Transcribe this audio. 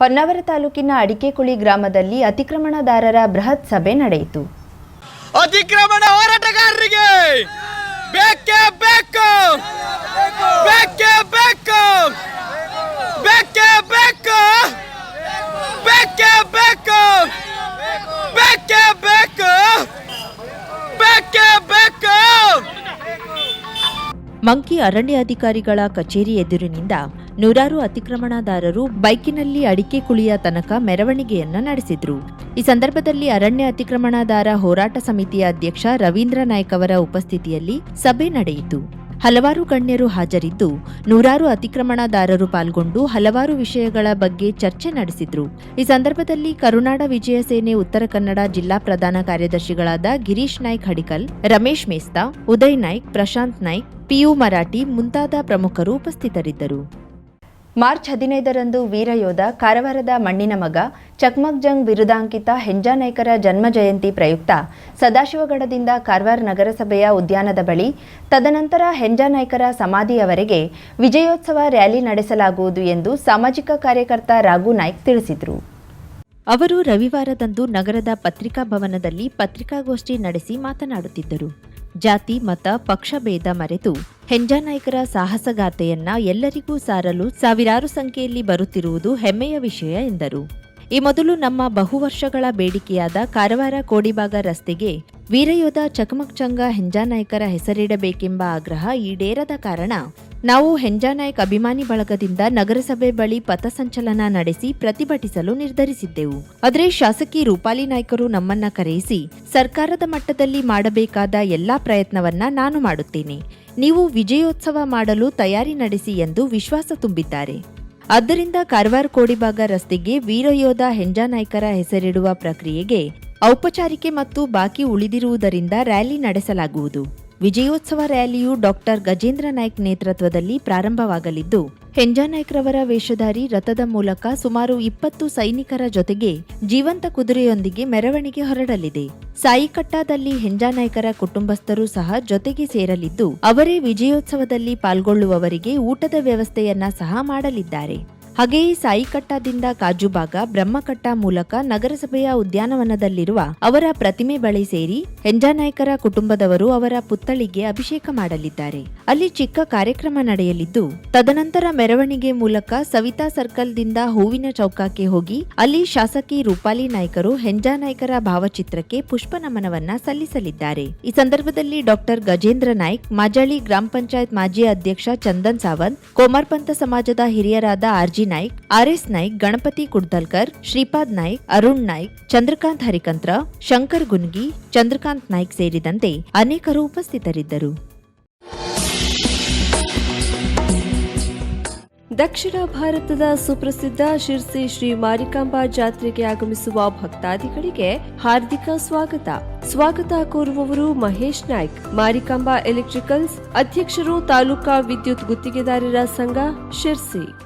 ಹೊನ್ನಾವರ ತಾಲೂಕಿನ ಅಡಿಕೆಕುಳಿ ಗ್ರಾಮದಲ್ಲಿ ಅತಿಕ್ರಮಣದಾರರ ಬೃಹತ್ ಸಭೆ ನಡೆಯಿತು. ಅತಿಕ್ರಮಣ ಹೋರಾಟಗಾರರಿಗೆ ಬೇಕೇ ಬೇಕು ಬೇಕೇ ಬೇಕು ಬೇಕೇ ಬೇಕು ಬೇಕೇ ಬೇಕು ಬೇಕೇ ಬೇಕು ಬೇಕೇ ಬೇಕು ಮಂಕಿ ಅರಣ್ಯಾಧಿಕಾರಿಗಳ ಕಚೇರಿ ಎದುರಿನಿಂದ ನೂರಾರು ಅತಿಕ್ರಮಣದಾರರು ಬೈಕಿನಲ್ಲಿ ಅಡಿಕೆ ಕುಳಿಯ ತನಕ ಮೆರವಣಿಗೆಯನ್ನ ನಡೆಸಿದ್ರು. ಈ ಸಂದರ್ಭದಲ್ಲಿ ಅರಣ್ಯ ಅತಿಕ್ರಮಣದಾರ ಹೋರಾಟ ಸಮಿತಿಯ ಅಧ್ಯಕ್ಷ ರವೀಂದ್ರ ನಾಯ್ಕ್ ಅವರ ಉಪಸ್ಥಿತಿಯಲ್ಲಿ ಸಭೆ ನಡೆಯಿತು. ಹಲವಾರು ಗಣ್ಯರು ಹಾಜರಿದ್ದು, ನೂರಾರು ಅತಿಕ್ರಮಣದಾರರು ಪಾಲ್ಗೊಂಡು ಹಲವಾರು ವಿಷಯಗಳ ಬಗ್ಗೆ ಚರ್ಚೆ ನಡೆಸಿದ್ರು. ಈ ಸಂದರ್ಭದಲ್ಲಿ ಕರುನಾಡ ವಿಜಯ ಸೇನೆ ಉತ್ತರ ಕನ್ನಡ ಜಿಲ್ಲಾ ಪ್ರಧಾನ ಕಾರ್ಯದರ್ಶಿಗಳಾದ ಗಿರೀಶ್ ನಾಯ್ಕ್ ಹಡಿಕಲ್, ರಮೇಶ್ ಮೇಸ್ತಾ, ಉದಯ್ ನಾಯ್ಕ್, ಪ್ರಶಾಂತ್ ನಾಯ್ಕ್, ಪಿಯು ಮರಾಠಿ ಮುಂತಾದ ಪ್ರಮುಖರು ಉಪಸ್ಥಿತರಿದ್ದರು. ಮಾರ್ಚ್ ಹದಿನೈದರಂದು ವೀರಯೋಧ ಕಾರವಾರದ ಮಣ್ಣಿನ ಮಗ ಚಕ್ಮಕ್ ಜಂಗ್ ಹೆಂಜಾನಾಯ್ಕರ ಜನ್ಮ ಜಯಂತಿ ಪ್ರಯುಕ್ತ ಸದಾಶಿವಗಡದಿಂದ ಕಾರವಾರ ನಗರಸಭೆಯ ಉದ್ಯಾನದ ಬಳಿ ತದನಂತರ ಹೆಂಜಾನಾಯ್ಕರ ಸಮಾಧಿಯವರೆಗೆ ವಿಜಯೋತ್ಸವ ರ್ಯಾಲಿ ನಡೆಸಲಾಗುವುದು ಎಂದು ಸಾಮಾಜಿಕ ಕಾರ್ಯಕರ್ತ ರಾಘು ನಾಯ್ಕ್ ತಿಳಿಸಿದರು. ಅವರು ರವಿವಾರದಂದು ನಗರದ ಪತ್ರಿಕಾ ಭವನದಲ್ಲಿ ಪತ್ರಿಕಾಗೋಷ್ಠಿ ನಡೆಸಿ ಮಾತನಾಡುತ್ತಿದ್ದರು. ಜಾತಿ, ಮತ, ಪಕ್ಷ, ಭೇದ ಮರೆತು ಹೆಂಜಾನಾಯ್ಕರ ಸಾಹಸಗಾಥೆಯನ್ನ ಎಲ್ಲರಿಗೂ ಸಾರಲು ಸಾವಿರಾರು ಸಂಖ್ಯೆಯಲ್ಲಿ ಬರುತ್ತಿರುವುದು ಹೆಮ್ಮೆಯ ವಿಷಯ ಎಂದರು. ಈ ಮೊದಲು ನಮ್ಮ ಬಹುವರ್ಷಗಳ ಬೇಡಿಕೆಯಾದ ಕಾರವಾರ ಕೋಡಿಭಾಗ ರಸ್ತೆಗೆ ವೀರಯೋಧ ಚಕಮಕ್ ಚಂಗ ಹೆಂಜಾನಾಯ್ಕರ ಹೆಸರಿಡಬೇಕೆಂಬ ಆಗ್ರಹ ಈಡೇರದ ಕಾರಣ ನಾವು ಹೆಂಜಾನಾಯ್ಕ್ ಅಭಿಮಾನಿ ಬಳಗದಿಂದ ನಗರಸಭೆ ಬಳಿ ಪಥಸಂಚಲನ ನಡೆಸಿ ಪ್ರತಿಭಟಿಸಲು ನಿರ್ಧರಿಸಿದ್ದೆವು. ಆದರೆ ಶಾಸಕಿ ರೂಪಾಲಿ ನಾಯ್ಕರು ನಮ್ಮನ್ನ ಕರೆಯಿಸಿ, ಸರ್ಕಾರದ ಮಟ್ಟದಲ್ಲಿ ಮಾಡಬೇಕಾದ ಎಲ್ಲಾ ಪ್ರಯತ್ನವನ್ನ ನಾನು ಮಾಡುತ್ತೇನೆ. ನೀವು ವಿಜಯೋತ್ಸವ ಮಾಡಲು ತಯಾರಿ ನಡೆಸಿ ಎಂದು ವಿಶ್ವಾಸ ತುಂಬಿದ್ದಾರೆ. ಆದ್ದರಿಂದ ಕಾರವಾರ ಕೋಡಿಭಾಗ ರಸ್ತೆಗೆ ವೀರಯೋಧ ಹೆಂಜಾನಾಯ್ಕರ ಹೆಸರಿಡುವ ಪ್ರಕ್ರಿಯೆಗೆ ಔಪಚಾರಿಕೆ ಮತ್ತು ಬಾಕಿ ಉಳಿದಿರುವುದರಿಂದ ರ್ಯಾಲಿ ನಡೆಸಲಾಗುವುದು. ವಿಜಯೋತ್ಸವ ರ್ಯಾಲಿಯು ಡಾಕ್ಟರ್ ಗಜೇಂದ್ರ ನಾಯ್ಕ್ ನೇತೃತ್ವದಲ್ಲಿ ಪ್ರಾರಂಭವಾಗಲಿದ್ದು ಹೆಂಜಾನಾಯ್ಕ್ರವರ ವೇಷಧಾರಿ ರಥದ ಮೂಲಕ ಸುಮಾರು ಇಪ್ಪತ್ತು ಸೈನಿಕರ ಜೊತೆಗೆ ಜೀವಂತ ಕುದುರೆಯೊಂದಿಗೆ ಮೆರವಣಿಗೆ ಹೊರಡಲಿದೆ. ಸಾಯಿಕಟ್ಟಾದಲ್ಲಿ ಹೆಂಜಾನಾಯ್ಕರ ಕುಟುಂಬಸ್ಥರು ಸಹ ಜೊತೆಗೆ ಸೇರಲಿದ್ದು, ಅವರೇ ವಿಜಯೋತ್ಸವದಲ್ಲಿ ಪಾಲ್ಗೊಳ್ಳುವವರಿಗೆ ಊಟದ ವ್ಯವಸ್ಥೆಯನ್ನ ಸಹ ಮಾಡಲಿದ್ದಾರೆ. ಹಾಗೆಯೇ ಸಾಯಿಕಟ್ಟದಿಂದ ಕಾಜುಬಾಗ, ಬ್ರಹ್ಮಕಟ್ಟ ಮೂಲಕ ನಗರಸಭೆಯ ಉದ್ಯಾನವನದಲ್ಲಿರುವ ಅವರ ಪ್ರತಿಮೆ ಬಳಿ ಸೇರಿ ಹೆಂಜಾನಾಯ್ಕರ ಕುಟುಂಬದವರು ಅವರ ಪುತ್ಥಳಿಗೆ ಅಭಿಷೇಕ ಮಾಡಲಿದ್ದಾರೆ. ಅಲ್ಲಿ ಚಿಕ್ಕ ಕಾರ್ಯಕ್ರಮ ನಡೆಯಲಿದ್ದು, ತದನಂತರ ಮೆರವಣಿಗೆ ಮೂಲಕ ಸವಿತಾ ಸರ್ಕಲ್ದಿಂದ ಹೂವಿನ ಚೌಕಕ್ಕೆ ಹೋಗಿ, ಅಲ್ಲಿ ಶಾಸಕಿ ರೂಪಾಲಿ ನಾಯ್ಕರು ಹೆಂಜಾನಾಯ್ಕರ ಭಾವಚಿತ್ರಕ್ಕೆ ಪುಷ್ಪ ನಮನವನ್ನ ಸಲ್ಲಿಸಲಿದ್ದಾರೆ. ಈ ಸಂದರ್ಭದಲ್ಲಿ ಡಾಕ್ಟರ್ ಗಜೇಂದ್ರ ನಾಯ್ಕ್, ಮಾಜಾಳಿ ಗ್ರಾಮ ಪಂಚಾಯತ್ ಮಾಜಿ ಅಧ್ಯಕ್ಷ ಚಂದನ್ ಸಾವಂತ್, ಕೋಮಾರ್ಪಂಥ ಸಮಾಜದ ಹಿರಿಯರಾದ ಆರ್ಜಿ ನಾಯ್ಕ್ ಆರ್ಎಸ್ ನಾಯ್ಕ್, ಗಣಪತಿ ಕುಡ್ದಲ್ಕರ್, ಶ್ರೀಪಾದ್ ನಾಯ್ಕ್, ಅರುಣ್ ನಾಯ್ಕ್, ಚಂದ್ರಕಾಂತ್ ಹರಿಕಂತ್ರ, ಶಂಕರ್ ಗುನ್ಗಿ, ಚಂದ್ರಕಾಂತ್ ನಾಯ್ಕ್ ಸೇರಿದಂತೆ ಅನೇಕರು ಉಪಸ್ಥಿತರಿದ್ದರು. ದಕ್ಷಿಣ ಭಾರತದ ಸುಪ್ರಸಿದ್ಧ ಶಿರ್ಸಿ ಶ್ರೀ ಮಾರಿಕಾಂಬಾ ಜಾತ್ರೆಗೆ ಆಗಮಿಸುವ ಭಕ್ತಾದಿಗಳಿಗೆ ಹಾರ್ದಿಕ ಸ್ವಾಗತ. ಸ್ವಾಗತ ಕೋರುವವರು ಮಹೇಶ್ ನಾಯ್ಕ್. ಮಾರಿಕಾಂಬಾ ಎಲೆಕ್ಟ್ರಿಕಲ್ಸ್ ಅಧ್ಯಕ್ಷರು ತಾಲೂಕಾ ವಿದ್ಯುತ್ ಗುತ್ತಿಗೆದಾರರ ಸಂಘ ಶಿರ್ಸಿ.